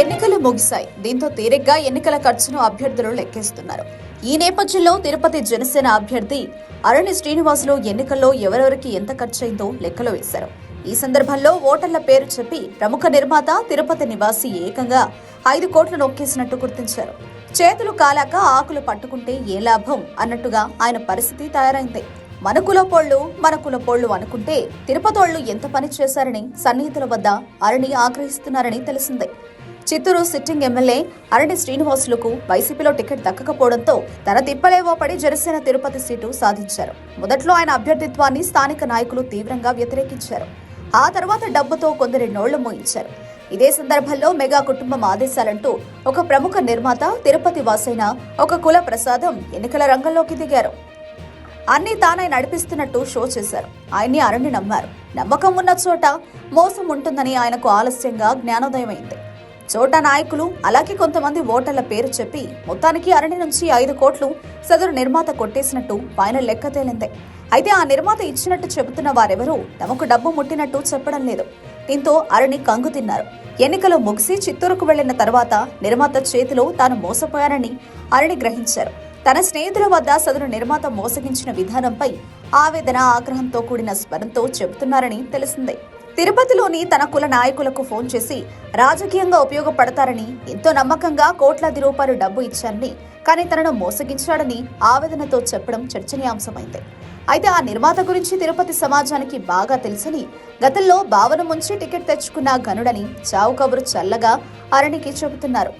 ఎన్నికలు ముగిశాయి. దీంతో తీరిగ్గా ఎన్నికల ఖర్చును అభ్యర్థులు లెక్కేస్తున్నారు. ఈ నేపథ్యంలో తిరుపతి జనసేన అభ్యర్థి అరణి శ్రీనివాసులు ఎన్నికల్లో ఎవరెవరికి ఎంత ఖర్చయిందో లెక్కలు వేశారు. ఈ సందర్భంలో ఓటర్ల పేరు చెప్పి ప్రముఖ నిర్మాత తిరుపతి నివాసి ఏకంగా ఐదు కోట్లు నొక్కేసినట్టు గుర్తించారు. చేతులు కాలాక ఆకులు పట్టుకుంటే ఏ లాభం అన్నట్టుగా ఆయన పరిస్థితి తయారైంది. మన కులపోళ్ళు మన కులపోళ్ళు అనుకుంటే తిరుపతోళ్ళు ఎంత పని చేశారని సన్నిహితుల వద్ద అరణి ఆగ్రహిస్తున్నారని తెలిసిందే. చిత్తూరు సిట్టింగ్ ఎమ్మెల్యే అరణి శ్రీనివాసులకు వైసీపీలో టికెట్ దక్కకపోవడంతో తన తిప్పలేవో పడి జనసేన తిరుపతి సీటు సాధించారు. మొదట్లో ఆయన అభ్యర్థిత్వాన్ని స్థానిక నాయకులు తీవ్రంగా వ్యతిరేకించారు. ఆ తర్వాత డబ్బుతో కొందరి నోళ్ళు మోయించారు. ఇదే సందర్భంలో మెగా కుటుంబం ఆదేశాలంటూ ఒక ప్రముఖ నిర్మాత తిరుపతి వాసైన ఒక కుల ప్రసాదం ఎన్నికల రంగంలోకి దిగారు. అన్ని తానై నడిపిస్తున్నట్టు షో చేశారు. ఆయన్ని అరణ్య నమ్మారు. నమ్మకం ఉన్న చోట మోసం ఉంటుందని ఆయనకు ఆలస్యంగా జ్ఞానోదయమైంది. చోట నాయకులు అలాగే కొంతమంది ఓటర్ల పేరు చెప్పి మొత్తానికి అరణి నుంచి ఐదు కోట్లు సదరు నిర్మాత కొట్టేసినట్టు ఫైనల్ లెక్క తేలింది. అయితే ఆ నిర్మాత ఇచ్చినట్టు చెబుతున్న వారెవరూ తమకు డబ్బు ముట్టినట్టు చెప్పడం లేదు. దీంతో అరణి కంగు తిన్నారు. ఎన్నికలు ముగిసి చిత్తూరుకు వెళ్ళిన తర్వాత నిర్మాత చేతిలో తాను మోసపోయానని అరణి గ్రహించారు. తన స్నేహితుల వద్ద సదరు నిర్మాత మోసగించిన విధానంపై ఆవేదన ఆగ్రహంతో కూడిన స్వరంతో చెబుతున్నారని తెలిసిందే. తిరుపతిలోని తన కుల నాయకులకు ఫోన్ చేసి రాజకీయంగా ఉపయోగపడతారని ఎంతో నమ్మకంగా కోట్లాది రూపాయలు డబ్బు ఇచ్చారని కానీ తనను మోసగించాడని ఆవేదనతో చెప్పడం చర్చనీయాంశమైంది. అయితే ఆ నిర్మాత గురించి తిరుపతి సమాజానికి బాగా తెలుసని గతంలో భావన ముంచి టికెట్ తెచ్చుకున్న గనుడని చావు కబురు చల్లగా అరణికి చెబుతున్నారు.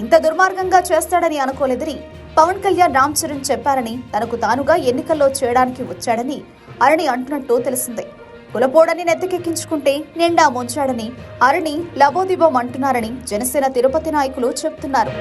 ఇంత దుర్మార్గంగా చేస్తాడని అనుకోలేదని పవన్ కళ్యాణ్ రామ్ చరణ్ చెప్పారని తనకు తానుగా ఎన్నికల్లో చేయడానికి వచ్చాడని అరణి అంటున్నట్టు తెలిసిందే. కులపోడని నెత్తికెక్కించుకుంటే నిండా ముంచాడని అరణి లబోదిబోం అంటున్నారని జనసేన తిరుపతి నాయకులు చెప్తున్నారు.